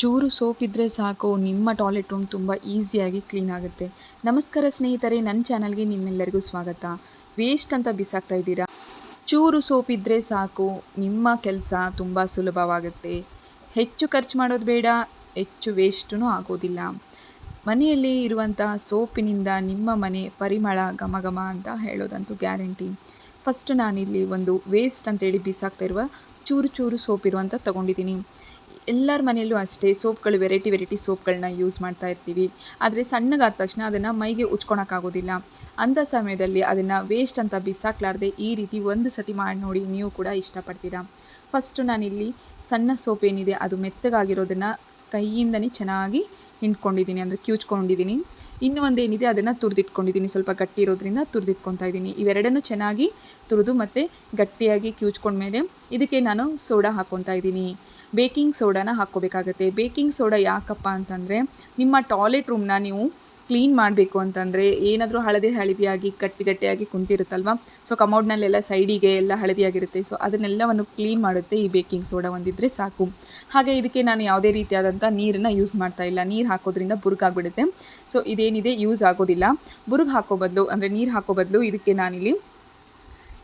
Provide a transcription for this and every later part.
ಚೂರು ಸೋಪ್ ಇದ್ದರೆ ಸಾಕು, ನಿಮ್ಮ ಟಾಯ್ಲೆಟ್ ರೂಮ್ ತುಂಬ ಈಸಿಯಾಗಿ ಕ್ಲೀನ್ ಆಗುತ್ತೆ. ನಮಸ್ಕಾರ ಸ್ನೇಹಿತರೆ ನನ್ನ ಚಾನಲ್ಗೆ ನಿಮ್ಮೆಲ್ಲರಿಗೂ ಸ್ವಾಗತ. ವೇಸ್ಟ್ ಅಂತ ಬಿಸಾಕ್ತಾ ಇದ್ದೀರಾ? ಚೂರು ಸೋಪ್ ಇದ್ದರೆ ಸಾಕು, ನಿಮ್ಮ ಕೆಲಸ ತುಂಬ ಸುಲಭವಾಗುತ್ತೆ. ಹೆಚ್ಚು ಖರ್ಚು ಮಾಡೋದು ಬೇಡ, ಹೆಚ್ಚು ವೇಸ್ಟೂ ಆಗೋದಿಲ್ಲ. ಮನೆಯಲ್ಲಿ ಇರುವಂಥ ಸೋಪಿನಿಂದ ನಿಮ್ಮ ಮನೆ ಪರಿಮಳ ಘಮ ಅಂತ ಹೇಳೋದಂತೂ ಗ್ಯಾರಂಟಿ. ಫಸ್ಟ್ ನಾನಿಲ್ಲಿ ಒಂದು ವೇಸ್ಟ್ ಅಂತೇಳಿ ಬಿಸಾಕ್ತಾ ಇರುವ ಚೂರು ಚೂರು ಸೋಪ್ ಇರುವಂಥ ತೊಗೊಂಡಿದ್ದೀನಿ. ಎಲ್ಲರ ಮನೆಯಲ್ಲೂ ಅಷ್ಟೇ ಸೋಪ್ಗಳು, ವೆರೈಟಿ ವೆರೈಟಿ ಸೋಪ್ಗಳನ್ನ ಯೂಸ್ ಮಾಡ್ತಾ ಇರ್ತೀವಿ. ಆದರೆ ಸಣ್ಣಗಾದ ತಕ್ಷಣ ಅದನ್ನು ಮೈಗೆ ಉಚ್ಕೊಳಕ್ಕಾಗೋದಿಲ್ಲ ಅಂಥ ಸಮಯದಲ್ಲಿ ಅದನ್ನು ವೇಸ್ಟ್ ಅಂತ ಬಿಸಾಕ್ಲಾರ್ದೆ ಈ ರೀತಿ ಒಂದು ಸತಿ ಮಾಡಿ ನೋಡಿ ನೀವು ಕೂಡ ಇಷ್ಟಪಡ್ತೀರಾ. ಫಸ್ಟು ನಾನಿಲ್ಲಿ ಸಣ್ಣ ಸೋಪ್ ಏನಿದೆ ಅದು ಮೆತ್ತಗಾಗಿರೋದನ್ನು ಕೈಯಿಂದನೇ ಚೆನ್ನಾಗಿ ಹಿಂಡ್ಕೊಂಡಿದ್ದೀನಿ, ಅಂದರೆ ಕ್ಯೂಚ್ಕೊಂಡಿದ್ದೀನಿ ಇನ್ನೂ ಒಂದೇನಿದೆ ಅದನ್ನು ತುರಿದಿಟ್ಕೊಂಡಿದ್ದೀನಿ, ಸ್ವಲ್ಪ ಗಟ್ಟಿ ಇರೋದ್ರಿಂದ ತುರಿದಿಟ್ಕೊತಾ ಇದ್ದೀನಿ. ಇವೆರಡನ್ನೂ ಚೆನ್ನಾಗಿ ತುರಿದು ಮತ್ತು ಗಟ್ಟಿಯಾಗಿ ಕಿವುಚ್ಕೊಂಡ್ಮೇಲೆ ಇದಕ್ಕೆ ನಾನು ಸೋಡಾ ಹಾಕ್ಕೊತಾ ಇದ್ದೀನಿ. ಬೇಕಿಂಗ್ ಸೋಡಾನ ಹಾಕ್ಕೋಬೇಕಾಗತ್ತೆ. ಬೇಕಿಂಗ್ ಸೋಡಾ ಯಾಕಪ್ಪ ಅಂತಂದರೆ, ನಿಮ್ಮ ಟಾಯ್ಲೆಟ್ ರೂಮ್ನ ನೀವು ಕ್ಲೀನ್ ಮಾಡಬೇಕು ಅಂತಂದರೆ ಏನಾದರೂ ಹಳದಿ ಹಳದಿಯಾಗಿ, ಗಟ್ಟಿ ಗಟ್ಟಿಯಾಗಿ ಕುಂತಿರುತ್ತಲ್ವ? ಸೊ, ಕಮೋಡ್ನಲ್ಲೆಲ್ಲ ಸೈಡಿಗೆ ಎಲ್ಲ ಹಳದಿಯಾಗಿರುತ್ತೆ. ಸೊ, ಅದನ್ನೆಲ್ಲವನ್ನು ಕ್ಲೀನ್ ಮಾಡುತ್ತೆ ಈ ಬೇಕಿಂಗ್ ಸೋಡಾ ಒಂದಿದ್ದರೆ ಸಾಕು. ಹಾಗೆ ಇದಕ್ಕೆ ನಾನು ಯಾವುದೇ ರೀತಿಯಾದಂಥ ನೀರನ್ನು ಯೂಸ್ ಮಾಡ್ತಾ ಇಲ್ಲ. ನೀರು ಹಾಕೋದ್ರಿಂದ ಬುರುಕಾಗ್ಬಿಡುತ್ತೆ. ಸೊ, ಇದೇನಿದೆ? ಯೂಸ್ ಆಗೋದಿಲ್ಲ. ಬುರುಗ್ ಹಾಕೋ ಬದಲು, ಅಂದರೆ ನೀರು ಹಾಕೋ ಬದಲು ಇದಕ್ಕೆ ನಾನಿಲ್ಲಿ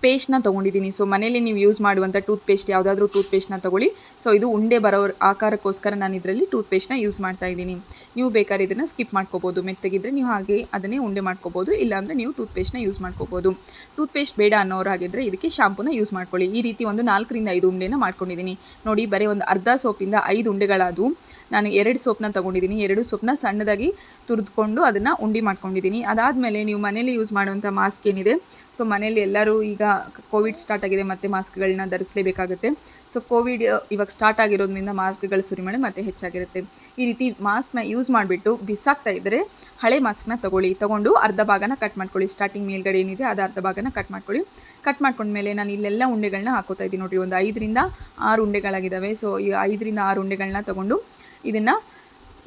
ಪೇಸ್ಟ್ನ ತೊಗೊಂಡಿದ್ದೀನಿ. ಸೊ ಮನೇಲಿ ನೀವು ಯೂಸ್ ಮಾಡುವಂಥ ಟೂತ್ ಪೇಸ್ಟ್ ಯಾವುದಾದ್ರೂ ಟೂತ್ ಪೇಸ್ಟ್ನ ತೊಗೊಳ್ಳಿ. ಸೊ ಇದು ಉಂಡೆ ಬರೋ ಆಕಾರಕ್ಕೋಸ್ಕರ ನಾನು ಇದರಲ್ಲಿ ಟೂತ್ ಪೇಸ್ಟ್ನ ಯೂಸ್ ಮಾಡ್ತಾ ಇದ್ದೀನಿ ನೀವು ಬೇಕಾದ್ರೆ ಇದನ್ನು ಸ್ಕಿಪ್ ಮಾಡ್ಕೋಬೋದು. ಮೆತ್ತಗಿದ್ರೆ ನೀವು ಹಾಗೆ ಅದನ್ನೇ ಉಂಡೆ ಮಾಡ್ಕೋಬೋದು. ಇಲ್ಲಾಂದರೆ ನೀವು ಟೂತ್ ಪೇಸ್ಟ್ನ ಯೂಸ್ ಮಾಡ್ಕೋಬೋದು. ಟೂತ್ ಪೇಸ್ಟ್ ಬೇಡ ಅನ್ನೋರಾಗಿದ್ದರೆ ಇದಕ್ಕೆ ಶಾಂಪೂನ ಯೂಸ್ ಮಾಡ್ಕೊಳ್ಳಿ. ಈ ರೀತಿ ಒಂದು ನಾಲ್ಕರಿಂದ ಐದು ಉಂಡೆನ ಮಾಡ್ಕೊಂಡಿದ್ದೀನಿ. ನೋಡಿ, ಬರೀ ಒಂದು ಅರ್ಧ ಸೋಪಿಂದ ಐದು ಉಂಡೆಗಳಾದವು. ನಾನು ಎರಡು ಸೋಪ್ನ ತೊಗೊಂಡಿದ್ದೀನಿ. ಎರಡು ಸೋಪ್ನ ಸಣ್ಣದಾಗಿ ತುರಿದುಕೊಂಡು ಅದನ್ನು ಉಂಡೆ ಮಾಡ್ಕೊಂಡಿದ್ದೀನಿ. ಅದಾದಮೇಲೆ ನೀವು ಮನೇಲಿ ಯೂಸ್ ಮಾಡುವಂಥ ಮಾಸ್ಕ್ ಏನಿದೆ? ಸೊ ಮನೇಲಿ ಎಲ್ಲರೂ ಈಗ ಕೋವಿಡ್ ಸ್ಟಾರ್ಟ್ ಆಗಿದೆ ಮತ್ತೆ ಮಾಸ್ಕ್ಗಳನ್ನ ಧರಿಸಲೇಬೇಕಾಗುತ್ತೆ. ಸೊ ಕೋವಿಡ್ ಇವಾಗ ಸ್ಟಾರ್ಟ್ ಆಗಿರೋದ್ರಿಂದ ಮಾಸ್ಕ್ಗಳ ಸುರಿಮಳೆ ಮತ್ತೆ ಹೆಚ್ಚಾಗಿರುತ್ತೆ. ಈ ರೀತಿ ಮಾಸ್ಕ್ನ ಯೂಸ್ ಮಾಡಿಬಿಟ್ಟು ಬಿಸಾಕ್ತಾ ಇದ್ದರೆ ಹಳೆ ಮಾಸ್ಕ್ನ ತೊಗೊಳ್ಳಿ. ತೊಗೊಂಡು ಅರ್ಧ ಭಾಗನ ಕಟ್ ಮಾಡ್ಕೊಳ್ಳಿ. ಸ್ಟಾರ್ಟಿಂಗ್ ಮೇಲ್ಗಡೆ ಏನಿದೆ ಅದು ಅರ್ಧ ಭಾಗನ ಕಟ್ ಮಾಡ್ಕೊಳ್ಳಿ. ಕಟ್ ಮಾಡ್ಕೊಂಡ್ಮೇಲೆ ನಾನು ಇಲ್ಲೆಲ್ಲ ಉಂಡೆಗಳನ್ನ ಹಾಕೋತಾ ಇದ್ದೀನಿ ನೋಡಿರಿ. ಒಂದು ಐದರಿಂದ ಆರು ಉಂಡೆಗಳಾಗಿದ್ದಾವೆ. ಸೊ ಈ ಐದರಿಂದ ಆರು ಉಂಡೆಗಳನ್ನ ತೊಗೊಂಡು ಇದನ್ನು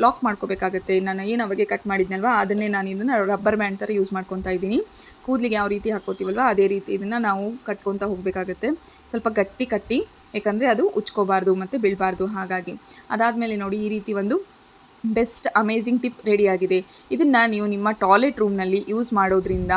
ಲಾಕ್ ಮಾಡ್ಕೋಬೇಕಾಗುತ್ತೆ. ನಾನು ಏನು ಅವಾಗೆ ಕಟ್ ಮಾಡಿದ್ನಲ್ವ? ಅದನ್ನೇ ನಾನು ಇದನ್ನು ರಬ್ಬರ್ ಬ್ಯಾಂಡ್ ಥರ ಯೂಸ್ ಮಾಡ್ಕೊತಾ ಇದ್ದೀನಿ. ಕೂದಲಿಗೆ ಯಾವ ರೀತಿ ಹಾಕೋತೀವಲ್ವ? ಅದೇ ರೀತಿ ಇದನ್ನು ನಾವು ಕಟ್ಕೊತಾ ಹೋಗಬೇಕಾಗುತ್ತೆ. ಸ್ವಲ್ಪ ಗಟ್ಟಿ ಕಟ್ಟಿ ಯಾಕಂದರೆ ಅದು ಉಚ್ಕೋಬಾರ್ದು ಮತ್ತು ಬೀಳಬಾರ್ದು ಹಾಗಾಗಿ. ಅದಾದಮೇಲೆ ನೋಡಿ ಈ ರೀತಿ ಒಂದು ಬೆಸ್ಟ್ ಅಮೇಝಿಂಗ್ ಟಿಪ್ ರೆಡಿಯಾಗಿದೆ ಇದನ್ನು ನೀವು ನಿಮ್ಮ ಟಾಯ್ಲೆಟ್ ರೂಮ್ನಲ್ಲಿ ಯೂಸ್ ಮಾಡೋದ್ರಿಂದ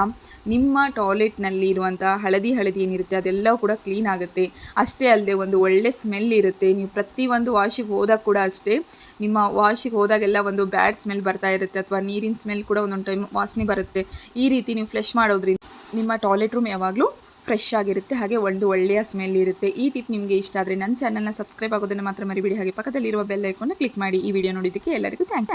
ನಿಮ್ಮ ಟಾಯ್ಲೆಟ್ನಲ್ಲಿ ಇರುವಂಥ ಹಳದಿ ಹಳದಿ ಏನಿರುತ್ತೆ ಅದೆಲ್ಲವೂ ಕೂಡ ಕ್ಲೀನ್ ಆಗುತ್ತೆ. ಅಷ್ಟೇ ಅಲ್ಲದೆ ಒಂದು ಒಳ್ಳೆ ಸ್ಮೆಲ್ ಇರುತ್ತೆ. ನೀವು ಪ್ರತಿಯೊಂದು ವಾಶಿಗೆ ಹೋದಾಗ ಕೂಡ ಅಷ್ಟೇ ನಿಮ್ಮ ವಾಶಿಗೆ ಹೋದಾಗೆಲ್ಲ ಒಂದು ಬ್ಯಾಡ್ ಸ್ಮೆಲ್ ಬರ್ತಾ ಇರುತ್ತೆ ಅಥವಾ ನೀರಿನ ಸ್ಮೆಲ್ ಕೂಡ ಒಂದೊಂದು ಟೈಮ್ ವಾಸನೆ ಬರುತ್ತೆ. ಈ ರೀತಿ ನೀವು ಫ್ಲೆಶ್ ಮಾಡೋದ್ರಿಂದ ನಿಮ್ಮ ಟಾಯ್ಲೆಟ್ ರೂಮ್ ಯಾವಾಗಲೂ ಫ್ರೆಶ್ ಆಗಿರುತ್ತೆ, ಹಾಗೆ ಒಂದು ಒಳ್ಳೆಯ ಸ್ಮೆಲ್ ಇರುತ್ತೆ. ಈ ಟಿಪ್ ನಿಮಗೆ ಇಷ್ಟ ಆದರೆ ನನ್ನ ಚಾನಲ್ನ ಸಬ್ಸ್ಕ್ರೈಬ್ ಆಗೋದನ್ನು ಮಾತ್ರ ಮರಿಬೇಡಿ. ಹಾಗೆ ಪಕ್ಕದಲ್ಲಿರುವ ಬೆಲ್ ಐಕಾನ್ನ ಕ್ಲಿಕ್ ಮಾಡಿ ಈ ವಿಡಿಯೋ ನೋಡಿದ್ದಕ್ಕೆ ಎಲ್ಲರಿಗೂ ಥ್ಯಾಂಕ್